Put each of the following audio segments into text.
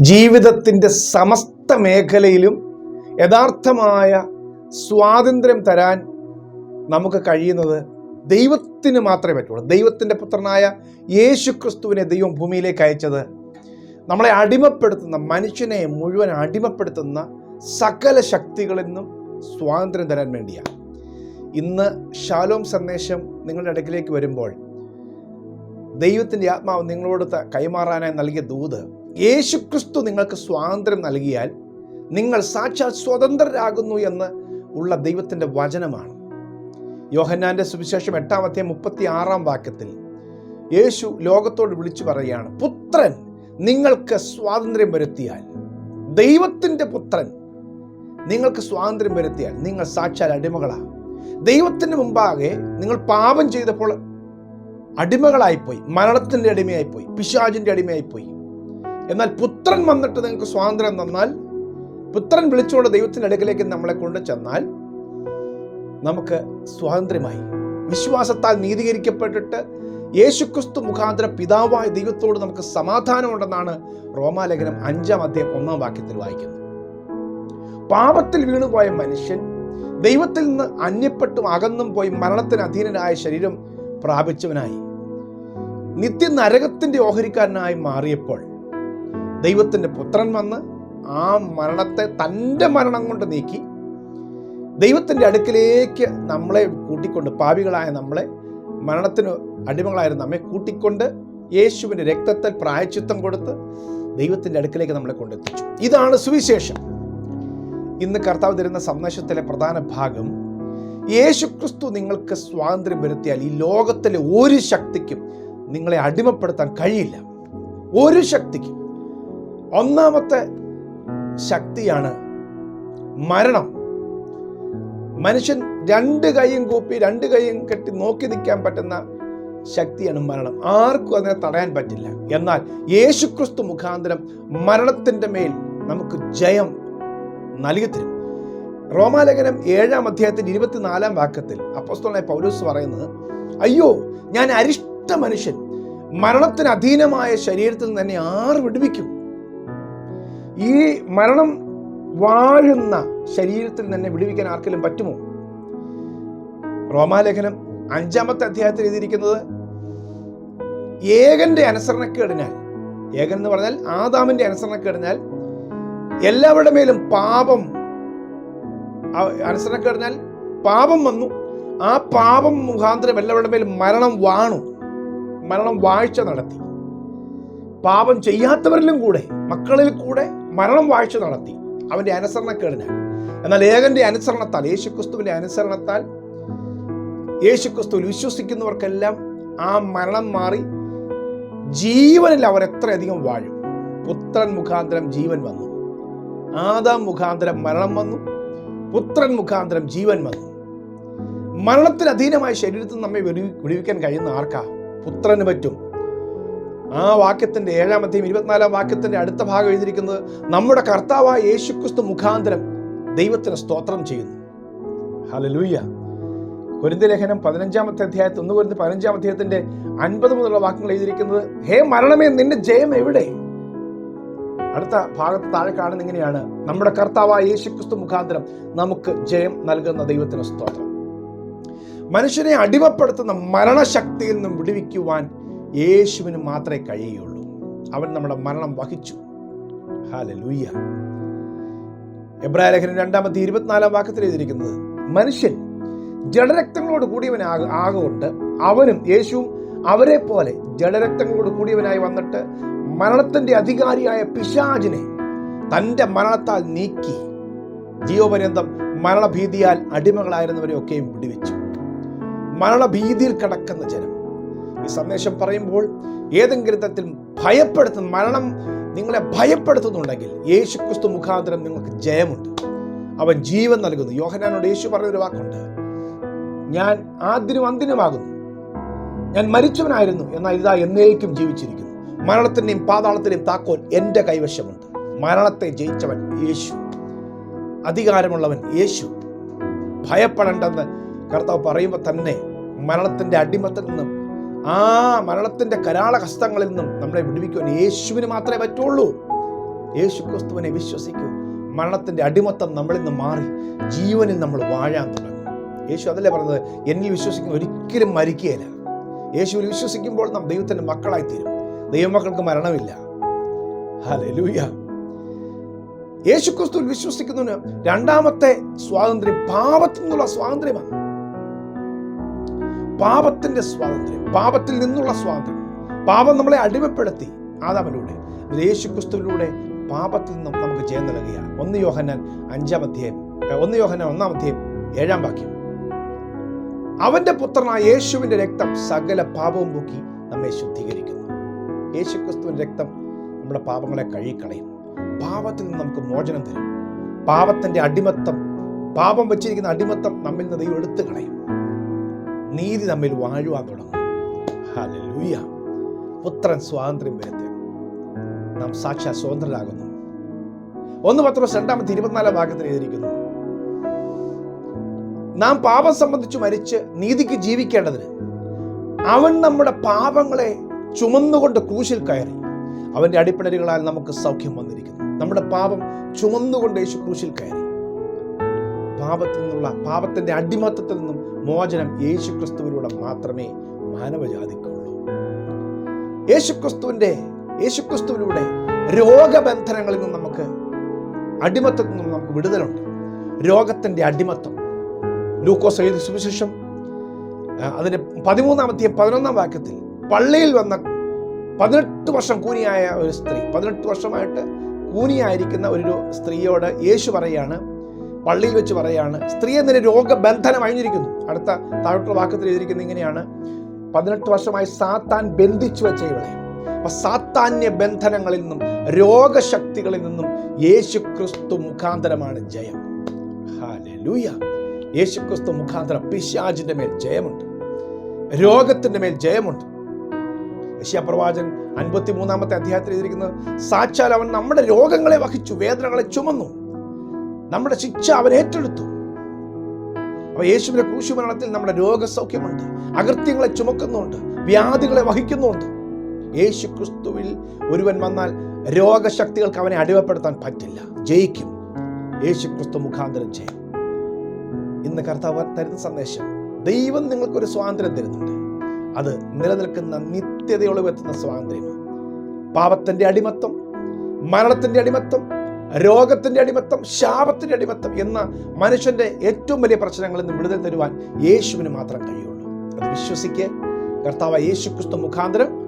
ജീവിതത്തിന്റെ സമസ്ത മേഖലയിലും യഥാർത്ഥമായ സ്വാതന്ത്ര്യം തരാൻ നമുക്ക് കഴിയുന്നത് ദൈവത്തിന് മാത്രമേ പറ്റുള്ളൂ. ദൈവത്തിന്റെ പുത്രനായ യേശു ക്രിസ്തുവിനെ ദൈവം ഭൂമിയിലേക്ക് അയച്ചത് നമ്മളെ അടിമപ്പെടുത്തുന്ന മനുഷ്യനെ മുഴുവൻ അടിമപ്പെടുത്തുന്ന സകല ശക്തികളിൽ നിന്നും സ്വാതന്ത്ര്യം തരാൻ വേണ്ടിയാണ്. ഇന്ന് ഷാലോം സന്ദേശം നിങ്ങളുടെ അടുക്കിലേക്ക് വരുമ്പോൾ ദൈവത്തിന്റെ ആത്മാവ് നിങ്ങളോട് കൈമാറാനായി നൽകിയ ദൂത് യേശുക്രിസ്തു നിങ്ങൾക്ക് സ്വാതന്ത്ര്യം നൽകിയാൽ നിങ്ങൾ സാക്ഷാൽ സ്വതന്ത്രരാകുന്നു എന്ന് ഉള്ള ദൈവത്തിന്റെ വചനമാണ്. യോഹന്നാന്റെ സുവിശേഷം എട്ടാമത്തെ മുപ്പത്തി ആറാം വാക്യത്തിൽ യേശു ലോകത്തോട് വിളിച്ചു പറയുകയാണ് പുത്രൻ നിങ്ങൾക്ക് സ്വാതന്ത്ര്യം വരുത്തിയാൽ ദൈവത്തിന്റെ പുത്രൻ നിങ്ങൾക്ക് സ്വാതന്ത്ര്യം വരുത്തിയാൽ നിങ്ങൾ സാക്ഷാൽ അടിമകളാണ് ദൈവത്തിന് മുമ്പാകെ നിങ്ങൾ പാപം ചെയ്തപ്പോൾ അടിമകളായിപ്പോയി മരണത്തിന്റെ അടിമയായിപ്പോയി പിശാചിന്റെ അടിമയായിപ്പോയി. എന്നാൽ പുത്രൻ വന്നിട്ട് നിങ്ങൾക്ക് സ്വാതന്ത്ര്യം തന്നാൽ പുത്രൻ വിളിച്ചുകൊണ്ട് ദൈവത്തിന്റെ അടുക്കലേക്ക് നമ്മളെ കൊണ്ട് ചെന്നാൽ നമുക്ക് സ്വാതന്ത്ര്യമായി. വിശ്വാസത്താൽ നീതീകരിക്കപ്പെട്ടിട്ട് യേശുക്രിസ്തു മുഖാന്തര പിതാവായ ദൈവത്തോട് നമുക്ക് സമാധാനമുണ്ടെന്നാണ് റോമാലേഖനം അഞ്ചാം അധ്യായം ഒന്നാം വാക്യത്തിൽ വായിക്കുന്നത്. പാപത്തിൽ വീണുപോയ മനുഷ്യൻ ദൈവത്തിൽ നിന്ന് അന്യപ്പെട്ടും അകന്നും പോയി മരണത്തിന് അധീനനായ ശരീരം പ്രാപിച്ചവനായി. നിത്യ നരകത്തിന്റെ ഓഹരിക്കാരനായി മാറിയപ്പോൾ ദൈവത്തിന്റെ പുത്രൻ വന്ന് ആ മരണത്തെ തന്റെ മരണം കൊണ്ട് നീക്കി ദൈവത്തിന്റെ അടുക്കിലേക്ക് നമ്മളെ കൂട്ടിക്കൊണ്ട് പാപികളായ നമ്മളെ മരണത്തിന് അടിമകളായിരുന്ന നമ്മെ കൂട്ടിക്കൊണ്ട് യേശുവിന്റെ രക്തത്തിൽ പ്രായച്ചിത്തം കൊടുത്ത് ദൈവത്തിന്റെ അടുക്കിലേക്ക് നമ്മളെ കൊണ്ടെത്തിച്ചു. ഇതാണ് സുവിശേഷം. ഇന്ന് കർത്താവ് തരുന്ന സന്ദേശത്തിലെ പ്രധാന ഭാഗം യേശുക്രിസ്തു നിങ്ങൾക്ക് സ്വാതന്ത്ര്യം വരുത്തിയാൽ ഈ ലോകത്തിലെ ഒരു ശക്തിക്കും നിങ്ങളെ അടിമപ്പെടുത്താൻ കഴിയില്ല. ഒരു ശക്തിക്കും. ഒന്നാമത്തെ ശക്തിയാണ് മരണം. മനുഷ്യൻ രണ്ട് കൈയും കൂപ്പി രണ്ട് കൈയും കെട്ടി നോക്കി നിൽക്കാൻ പറ്റുന്ന ശക്തിയാണ് മരണം. ആർക്കും അതിനെ തടയാൻ പറ്റില്ല. എന്നാൽ യേശുക്രിസ്തു മുഖാന്തരം മരണത്തിന്റെ മേൽ നമുക്ക് ജയം നൽകി തരും റോമാലേഖനം ഏഴാം അധ്യായത്തിന്റെ ഇരുപത്തിനാലാം വാക്യത്തിൽ അപ്പോസ്തലനായ പൗലോസ് പറയുന്നത് അയ്യോ ഞാൻ അരിഷ്ട മനുഷ്യൻ. മരണത്തിന് അധീനമായ ശരീരത്തിൽ നിന്ന് തന്നെ ആർ വിടുവിക്കും. ഈ മരണം വാഴുന്ന ശരീരത്തിൽ തന്നെ വിടുവിക്കാൻ ആർക്കെങ്കിലും പറ്റുമോ? റോമാലേഖനം അഞ്ചാമത്തെ അധ്യായത്തിൽ എഴുതിയിരിക്കുന്നത് ഏകന്റെ അനുസരണക്കേടിനാൽ ഏകൻ എന്ന് പറഞ്ഞാൽ ആദാമിന്റെ അനുസരണക്കേടിനാൽ എല്ലാവരുടെ മേലും പാപം അനുസരണക്കേടിനാൽ പാപം വന്നു. ആ പാപം മുഖാന്തരം എല്ലാവരുടെ മേലും മരണം വാണു. മരണം വാഴ്ച നടത്തി. പാപം ചെയ്യാത്തവരിലും കൂടെ മക്കളിൽ കൂടെ മരണം വാഴ്ച നടത്തി. അവന്റെ അനുസരണക്കേടിനാൽ എന്നാൽ ഏകന്റെ അനുസരണത്താൽ യേശുക്രിസ്തുവിന്റെ അനുസരണത്താൽ യേശുക്രിസ്തുവിൽ വിശ്വസിക്കുന്നവർക്കെല്ലാം ആ മരണം മാറി ജീവനിൽ അവർ എത്രയധികം വാഴും. പുത്രൻ മുഖാന്തരം ജീവൻ വന്നു. ആദാം മുഖാന്തരം മരണം വന്നു. പുത്രൻ മുഖാന്തരം ജീവൻ വന്നു. മരണത്തിന് അധീനമായ ശരീരത്തിൽ നമ്മെ വിടുവിക്കാൻ കഴിയുന്ന ആർക്കാ? പുത്രന് പറ്റും. ആ വാക്യത്തിന്റെ ഏഴാമത്തെയും ഇരുപത്തിനാലാം വാക്യത്തിന്റെ അടുത്ത ഭാഗം എഴുതിയിരിക്കുന്നത് നമ്മുടെ കർത്താവായ യേശുക്രിസ്തു മുഖാന്തരം ദൈവത്തിന് സ്തോത്രം ചെയ്യുന്നു. ഹലലൂയ്യ ലേഖനം പതിനഞ്ചാമത്തെ അധ്യായത്തിൽ ഒന്ന് കുരുന്ന് പതിനഞ്ചാം അധ്യായത്തിന്റെ അൻപത് മുതലുള്ള വാക്യങ്ങൾ എഴുതിയിരിക്കുന്നത് ഹേ മരണമേ നിന്റെ ജയം എവിടെ? അടുത്ത ഭാഗത്ത് താഴെ കാണുന്ന ഇങ്ങനെയാണ് നമ്മുടെ കർത്താവായ യേശുക്രിസ്തു മുഖാന്തരം നമുക്ക് ജയം നൽകുന്ന ദൈവത്തിന് സ്തോത്രം. മനുഷ്യനെ അടിമപ്പെടുത്തുന്ന മരണശക്തിയിൽ നിന്നും വിടുവിക്കുവാൻ യേശുവിന് മാത്രമേ കഴിയുകയുള്ളൂ. അവൻ നമ്മുടെ മരണം വഹിച്ചു. ഹാലലൂയ്യ എബ്രായ ലേഖനം രണ്ടാമത്തെ ഇരുപത്തിനാലാം വാക്യത്തിൽ എഴുതിയിരിക്കുന്നത് മനുഷ്യൻ ജഡരക്തങ്ങളോട് കൂടിയവൻ ആകൊണ്ട് അവനും യേശുവും അവരെ പോലെ ജഡരക്തങ്ങളോട് കൂടിയവനായി വന്നിട്ട് മരണത്തിന്റെ അധികാരിയായ പിശാജിനെ തന്റെ മരണത്താൽ നീക്കി ജീവപര്യന്തം മരണഭീതിയാൽ അടിമകളായിരുന്നവരെയൊക്കെയും വിടുവിച്ചു. മരണഭീതിയിൽ കിടക്കുന്ന ജനം ഈ സന്ദേശം പറയുമ്പോൾ ഏതെങ്കിലും തരത്തിൽ ഭയപ്പെടുത്തുന്ന മരണം നിങ്ങളെ ഭയപ്പെടുത്തുന്നുണ്ടെങ്കിൽ യേശു ക്രിസ്തു മുഖാന്തരം നിങ്ങൾക്ക് ജയമുണ്ട്. അവൻ ജീവൻ നൽകുന്നു. യോഹനാനോട് യേശു പറഞ്ഞൊരു വാക്കുണ്ട്. ഞാൻ ആദ്യനും അന്തിനുമാകുന്നു ഞാൻ മരിച്ചവനായിരുന്നു. എന്നാൽ ഇതാ എന്നേക്കും ജീവിച്ചിരിക്കുന്നു. മരണത്തിന്റെയും പാതാളത്തിന്റെയും താക്കോൽ എന്റെ കൈവശമുണ്ട്. മരണത്തെ ജയിച്ചവൻ യേശു. അധികാരമുള്ളവൻ യേശു. ഭയപ്പെടേണ്ടെന്ന് കർത്താവ് പറയുമ്പോൾ തന്നെ മരണത്തിന്റെ അടിമത്തിൽ നിന്നും ആ മരണത്തിന്റെ കരാള ഹസ്തങ്ങളിൽ നിന്നും നമ്മളെ വിടുവിക്കുവാൻ യേശുവിന് മാത്രമേ പറ്റുള്ളൂ. യേശു ക്രിസ്തുവിനെ വിശ്വസിക്കൂ. മരണത്തിന്റെ അടിമത്തം നമ്മളിൽ നിന്ന് മാറി ജീവനിൽ നമ്മൾ വാഴാൻ തുടങ്ങും. യേശു അതല്ലേ പറഞ്ഞത്? എന്നിൽ വിശ്വസിക്കുന്ന ഒരിക്കലും മരിക്കുകയില്ല. യേശുവിൽ വിശ്വസിക്കുമ്പോൾ നാം ദൈവത്തിന്റെ മക്കളായി തീരും ദൈവമക്കൾക്ക് മരണമില്ല. ഹലൂയ യേശു ക്രിസ്തുവിൽ വിശ്വസിക്കുന്നതിന് രണ്ടാമത്തെ സ്വാതന്ത്ര്യം പാപത്തിൽ നിന്നുള്ള സ്വാതന്ത്ര്യമാണ്. പാപത്തിന്റെ സ്വാതന്ത്ര്യം പാപത്തിൽ നിന്നുള്ള സ്വാതന്ത്ര്യം. പാപം നമ്മളെ അടിമപ്പെടുത്തി. ആദാമിലൂടെ യേശു ക്രിസ്തുവിലൂടെ പാപത്തിൽ നിന്നും നമുക്ക് ജയം നൽകുക ഒന്ന് യോഹന്നാൻ അഞ്ചാം അധ്യായം ഒന്ന് യോഹന്നാൻ ഒന്നാം അധ്യായം ഏഴാം വാക്യം. അവന്റെ പുത്രനായ യേശുവിന്റെ രക്തം സകല പാപവും പോക്കി നമ്മെ ശുദ്ധീകരിക്കുന്നു. യേശുക്രിസ്തുവിന്റെ രക്തം നമ്മുടെ പാപങ്ങളെ കഴുകിക്കളയും പാപത്തിൽ നിന്ന് നമുക്ക് മോചനം തരും. പാപത്തിന്റെ അടിമത്തം പാപം വെച്ചിരിക്കുന്ന അടിമത്തം നമ്മിൽ നിന്ന് ദൈവം എടുത്തു കളയും നീതി തമ്മിൽ വാഴുവാൻ തുടങ്ങും. ഹല്ലേലൂയ. പുത്രൻ സ്വാതന്ത്ര്യം വരുത്തി നാം സാക്ഷാ സ്വതന്ത്രരാകുന്നു. ഒന്ന് പത്രോസ് രണ്ടാമത്തെ ഇരുപത്തിനാലാം ഭാഗത്തിൽ എഴുതിയിരിക്കുന്നു. നാം പാപം സംബന്ധിച്ച് മരിച്ച് നീതിക്ക് ജീവിക്കേണ്ടതിന് അവൻ നമ്മുടെ പാപങ്ങളെ ചുമന്നുകൊണ്ട് ക്രൂശിൽ കയറി. അവന്റെ അടിപ്പിണരുകളാൽ നമുക്ക് സൗഖ്യം വന്നിരിക്കുന്നു. നമ്മുടെ പാപം ചുമന്നുകൊണ്ട് യേശു ക്രൂശിൽ കയറി. പാപത്തിൽ നിന്നുള്ള പാപത്തിന്റെ അടിമത്തത്തിൽ നിന്നും മോചനം യേശുക്രിസ്തുവിലൂടെ മാത്രമേ മാനവജാതിക്കുള്ളൂ. യേശുക്രിസ്തുവിന്റെ യേശുക്രിസ്തുവിലൂടെ രോഗബന്ധനങ്ങളിൽ നിന്നും നമുക്ക് അടിമത്തത്തിൽ നിന്നും നമുക്ക് വിടുതലുണ്ട്. രോഗത്തിന്റെ അടിമത്തം. ലൂക്കോസ് എഴുതി സുവിശേഷം അതിന്റെ പതിമൂന്നാമത്തെ പതിനൊന്നാം വാക്യത്തിൽ പള്ളിയിൽ വന്ന പതിനെട്ട് വർഷം കൂനിയായ ഒരു സ്ത്രീ പതിനെട്ട് വർഷമായിട്ട് കൂനിയായിരിക്കുന്ന ഒരു സ്ത്രീയോട് യേശു പറയാണ് പള്ളിയിൽ വെച്ച് പറയാണ് സ്ത്രീ എന്നൊരു രോഗബന്ധനം അഴിഞ്ഞിരിക്കുന്നു. അടുത്ത താഴോട്ടുള്ള വാക്യത്തിൽ എഴുതിയിരിക്കുന്നത് ഇങ്ങനെയാണ് പതിനെട്ട് വർഷമായി സാത്താൻ ബന്ധിച്ചു വെച്ച ഇവളെ അപ്പൊ സാത്താന്യ ബന്ധനങ്ങളിൽ നിന്നും രോഗശക്തികളിൽ നിന്നും യേശു ക്രിസ്തു മുഖാന്തരമാണ് ജയം. യേശു ക്രിസ്തു മുഖാന്തരം പിശാജിന്റെ മേൽ ജയമുണ്ട്. രോഗത്തിന്റെ മേൽ ജയമുണ്ട്. യശ്യാപ്രവാചകൻ അൻപത്തി മൂന്നാമത്തെ അധ്യായത്തിൽ എഴുതിയിരിക്കുന്നത് സാക്ഷാൽ അവൻ നമ്മുടെ രോഗങ്ങളെ വഹിച്ചു വേദനകളെ ചുമന്നു. നമ്മുടെ ശിക്ഷ അവൻ ഏറ്റെടുത്തു. അപ്പൊ യേശുവിന്റെ ക്രൂശുമരണത്തിൽ നമ്മുടെ രോഗസൗഖ്യമുണ്ട്. അകൃത്യങ്ങളെ ചുമക്കുന്നുണ്ട്. വ്യാധികളെ വഹിക്കുന്നുണ്ട്. യേശു ക്രിസ്തുവിൽ ഒരുവൻ വന്നാൽ രോഗശക്തികൾക്ക് അവനെ അടിമപ്പെടുത്താൻ പറ്റില്ല. ജയിക്കും. യേശു ക്രിസ്തു മുഖാന്തരം ചെയ്യും ഇന്ന് കർത്താവ് തരുന്ന സന്ദേശം ദൈവം നിങ്ങൾക്കൊരു സ്വാതന്ത്ര്യം തരുന്നുണ്ട്. അത് നിലനിൽക്കുന്ന നിത്യതയോളം എത്തുന്ന സ്വാതന്ത്ര്യമാണ്. പാപത്തിന്റെ അടിമത്തം മരണത്തിന്റെ അടിമത്തം രോഗത്തിന്റെ അടിമത്തം ശാപത്തിന്റെ അടിമത്തം എന്ന മനുഷ്യന്റെ ഏറ്റവും വലിയ പ്രശ്നങ്ങളിൽ നിന്ന് വിടുതൽ തരുവാൻ യേശുവിന് മാത്രം കഴിയുള്ളൂ. അത് വിശ്വസിക്ക്. കർത്താവ് യേശു ക്രിസ്തു മുഖാന്തരം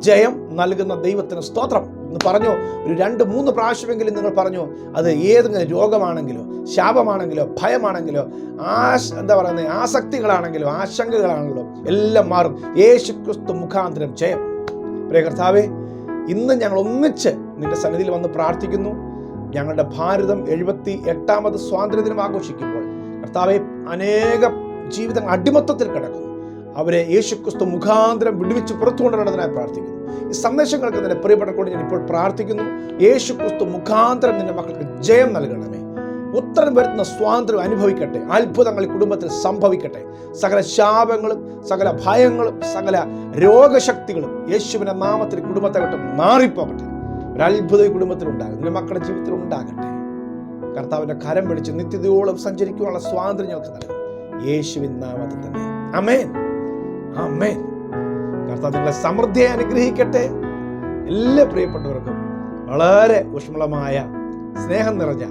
ജയം നൽകുന്ന ദൈവത്തിന് സ്തോത്രം എന്ന് പറഞ്ഞു. ഒരു രണ്ട് മൂന്ന് പ്രാവശ്യമെങ്കിലും നിങ്ങൾ പറഞ്ഞു അത് ഏതെങ്കിലും രോഗമാണെങ്കിലോ ശാപമാണെങ്കിലോ ഭയമാണെങ്കിലോ ആശ എന്താ പറയുന്നത് ആസക്തികളാണെങ്കിലോ ആശങ്കകളാണെങ്കിലോ എല്ലാം മാറും. യേശു ക്രിസ്തു മുഖാന്തരം ജയം. പ്രിയ കർത്താവേ ഇന്ന് ഞങ്ങൾ ഒന്നിച്ച് നിന്റെ സന്നിധിയിൽ വന്ന് പ്രാർത്ഥിക്കുന്നു. ഞങ്ങളുടെ ഭാരതം എഴുപത്തി എട്ടാമത് സ്വാതന്ത്ര്യദിനം ആഘോഷിക്കുമ്പോൾ കർത്താവെ അനേക ജീവിതങ്ങൾ അടിമത്തത്തിൽ കിടക്കുന്നു. അവരെ യേശുക്രിസ്തു മുഖാന്തരം വിടുവിച്ച് പുറത്തു കൊണ്ടുവരേണ്ടതിനായി പ്രാർത്ഥിക്കുന്നു. ഈ സന്ദേശങ്ങൾക്ക് തന്നെ പ്രിയപ്പെട്ട ഞാൻ ഇപ്പോൾ പ്രാർത്ഥിക്കുന്നു. യേശുക്രിസ്തു മുഖാന്തരം നിന്റെ മക്കൾക്ക് ജയം നൽകണമേ. ഉത്തരം വരുത്തുന്ന സ്വാതന്ത്ര്യം അനുഭവിക്കട്ടെ. അത്ഭുതങ്ങൾ കുടുംബത്തിൽ സംഭവിക്കട്ടെ. സകല ശാപങ്ങളും സകല ഭയങ്ങളും സകല രോഗശക്തികളും യേശുവിന്റെ നാമത്തിൽ കുടുംബത്തെ വിട്ട് മാറിപ്പോകട്ടെ. ഒരു അത്ഭുതം ഈ കുടുംബത്തിൽ ഉണ്ടാകും. നിന്റെ മക്കളുടെ ജീവിതത്തിൽ ഉണ്ടാകട്ടെ. കർത്താവിന്റെ കരം പിടിച്ച് നിത്യതയോളം സഞ്ചരിക്കുവാനുള്ള സ്വാതന്ത്ര്യം ഞങ്ങൾക്ക് നൽകും. യേശുവിൻ നാമത്തിൽ തന്നെ. അമേൻ അമേൻ കർത്താവ് നിങ്ങളെ സമൃദ്ധിയെ അനുഗ്രഹിക്കട്ടെ. എല്ലാ പ്രിയപ്പെട്ടവർക്കും വളരെ ഊഷ്മളമായ സ്നേഹം നിറഞ്ഞ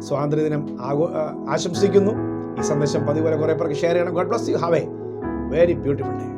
സ്വാതന്ത്ര്യദിനം ആഘോ ആശംസിക്കുന്നു. ഈ സന്ദേശം പതിപോലെ കുറെ പേർക്ക് ഷെയർ ചെയ്യണം. God bless you have a very beautiful day